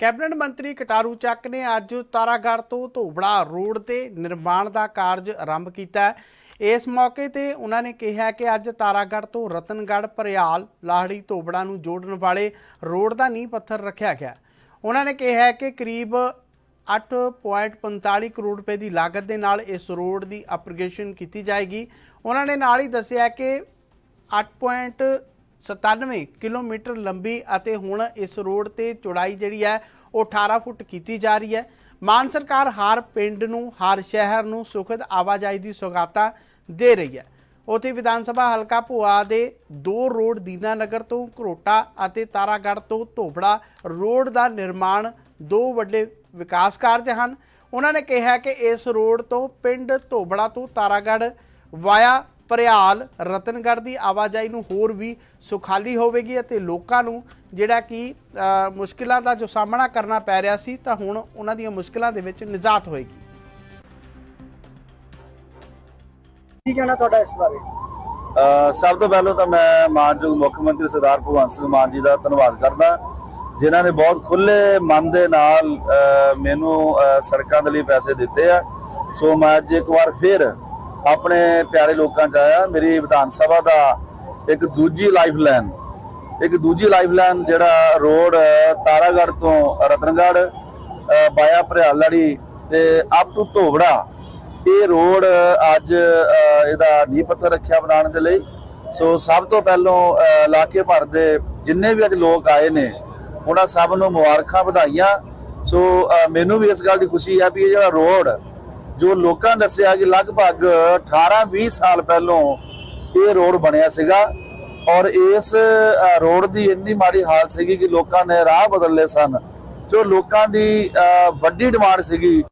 Cabinet ਮੰਤਰੀ ਕਟਾਰੂ ਚੱਕ ਨੇ ਅੱਜ ਤਾਰਾਗੜ੍ਹ ਤੋਂ ਧੋਬੜਾ ਰੋਡ ਤੇ ਨਿਰਮਾਣ ਦਾ ਕਾਰਜ ਆਰੰਭ ਕੀਤਾ ਇਸ ਮੌਕੇ ਤੇ ਉਹਨਾਂ ਨੇ ਕਿਹਾ ਕਿ ਅੱਜ ਤਾਰਾਗੜ੍ਹ ਤੋਂ ਰਤਨਗੜ੍ਹ, ਭਰਿਆਲ, ਲਾਹੜੀ, ਧੋਬੜਾ ਨੂੰ ਜੋੜਨ ਵਾਲੇ ਰੋਡ ਦਾ ਨੀਂਹ ਪੱਥਰ ਰੱਖਿਆ ਗਿਆ ਉਹਨਾਂ ਨੇ ਕਿਹਾ ਕਿ ਕਰੀਬ 8.45 ਕਰੋੜ ਰੁਪਏ ਦੀ ਲਾਗਤ ਦੇ ਨਾਲ ਇਸ ਰੋਡ ਦੀ ਅਪਗ੍ਰੇਡੇਸ਼ਨ ਕੀਤੀ ਜਾਏਗੀ। ਉਹਨਾਂ ਨੇ ਨਾਲ ਹੀ ਦੱਸਿਆ ਕਿ 8.97 ਕਿਲੋਮੀਟਰ ਲੰਬੀ ਅਤੇ ਹੁਣ ਇਸ ਰੋਡ ਤੇ ਚੌੜਾਈ ਜਿਹੜੀ ਹੈ, ਉਹ 18 ਫੁੱਟ ਕੀਤੀ ਜਾ ਰਹੀ ਹੈ। ਮਾਨ ਸਰਕਾਰ ਹਰ ਪਿੰਡ ਨੂੰ, ਹਰ ਸ਼ਹਿਰ ਨੂੰ ਸੁਖਦ ਆਵਾਜਾਈ ਦੀ ਸੁਗਾਤਾਂ ਦੇ ਰਹੀ ਹੈ। ਉਥੇ ਵਿਧਾਨ ਸਭਾ ਹਲਕਾ ਭੁਆ ਦੇ ਦੋ ਰੋਡ ਦੀਨਾ ਨਗਰ ਤੋਂ ਘਰੋਟਾ ਅਤੇ ਤਾਰਾਗੜ੍ਹ ਤੋਂ ਧੋਬੜਾ ਰੋਡ ਦਾ ਨਿਰਮਾਣ ਦੋ ਵੱਡੇ ਵਿਕਾਸ ਕਾਰਜ ਹਨ। ਉਹਨਾਂ ਨੇ ਕਿਹਾ ਕਿ ਇਸ ਰੋਡ ਤੋਂ ਪਿੰਡ ਧੋਬੜਾ ਤੋਂ ਤਾਰਾਗੜ੍ਹ ਵਾਇਆ ਭਰਿਆਲ ਰਤਨਗੜ੍ਹ ਦੀ ਆਵਾਜਾਈ ਨੂੰ ਹੋਰ ਵੀ ਸੁਖਾਲੀ ਹੋਵੇਗੀ ਅਤੇ ਲੋਕਾਂ ਨੂੰ ਜਿਹੜਾ ਕਿ ਮੁਸ਼ਕਿਲਾਂ ਦਾ ਜੋ ਸਾਹਮਣਾ ਕਰਨਾ ਪੈ ਰਿਹਾ ਸੀ ਤਾਂ ਹੁਣ ਉਹਨਾਂ ਦੀਆਂ ਮੁਸ਼ਕਿਲਾਂ ਦੇ ਵਿੱਚ ਨਿਜਾਤ ਹੋਏਗੀ। ਕੀ ਕਹਿਣਾ ਤੁਹਾਡਾ ਇਸ ਬਾਰੇ? ਅ, ਸਭ ਤੋਂ ਪਹਿਲਾਂ ਤਾਂ ਮੈਂ ਮਾਨਯੋਗ ਮੁੱਖ ਮੰਤਰੀ ਸਰਦਾਰ ਭਗਵੰਤ ਸਿੰਘ ਮਾਨ ਜੀ ਦਾ ਧੰਨਵਾਦ ਕਰਦਾ। ਜਿਨ੍ਹਾਂ ਨੇ ਬਹੁਤ ਖੁੱਲੇ ਮਨ ਦੇ ਨਾਲ ਮੈਨੂੰ ਸੜਕਾਂ ਦੇ ਲਈ ਪੈਸੇ ਦਿੱਤੇ ਆ। ਸੋ ਮੈਂ ਅੱਜ ਇੱਕ ਵਾਰ ਫਿਰ ਆਪਣੇ ਪਿਆਰੇ ਲੋਕਾਂ ਚ ਆਇਆ, ਮੇਰੀ ਵਿਧਾਨ ਸਭਾ ਦਾ ਇੱਕ ਦੂਜੀ ਲਾਈਫ ਲਾਈਨ ਇੱਕ ਦੂਜੀ ਲਾਈਫ ਲਾਈਨ ਜਿਹੜਾ ਰੋਡ, ਤਾਰਾਗੜ੍ਹ ਤੋਂ ਰਤਨਗੜ੍ਹ ਬਾਇਆ ਭਰਿਆਲੜੀ ਤੇ ਅਪ ਟੂ ਧੋਬੜਾ। ਇਹ ਰੋਡ ਅੱਜ ਇਹਦਾ ਨੀਂਹ ਪੱਥਰ ਰੱਖਿਆ ਬਣਾਉਣ ਦੇ ਲਈ। ਸੋ ਸਭ ਤੋਂ ਪਹਿਲਾਂ ਇਲਾਕੇ ਭਰ ਦੇ ਜਿੰਨੇ ਵੀ ਅੱਜ ਲੋਕ ਆਏ ਨੇ, ਉਹਨਾਂ ਸਭ ਨੂੰ ਮੁਬਾਰਕਾਂ ਵਧਾਈਆਂ। ਸੋ ਮੈਨੂੰ ਵੀ ਇਸ ਗੱਲ ਦੀ ਖੁਸ਼ੀ ਹੈ ਵੀ ਇਹ ਜਿਹੜਾ ਰੋਡ ਜੋ ਲੋਕਾਂ ਨੇ ਦੱਸਿਆ ਕਿ ਲਗਭਗ 18-20 ਸਾਲ ਪਹਿਲਾਂ ਇਹ ਰੋਡ ਬਣਿਆ ਸੀਗਾ ਔਰ ਇਸ ਰੋਡ ਦੀ ਇੰਨੀ ਮਾੜੀ ਹਾਲਤ ਸੀਗੀ ਕਿ ਲੋਕਾਂ ਨੇ ਰਾਹ ਬਦਲ ਲਏ ਸਨ। ਜੋ ਲੋਕਾਂ ਦੀ ਅ, ਵੱਡੀ ਡਿਮਾਂਡ ਸੀਗੀ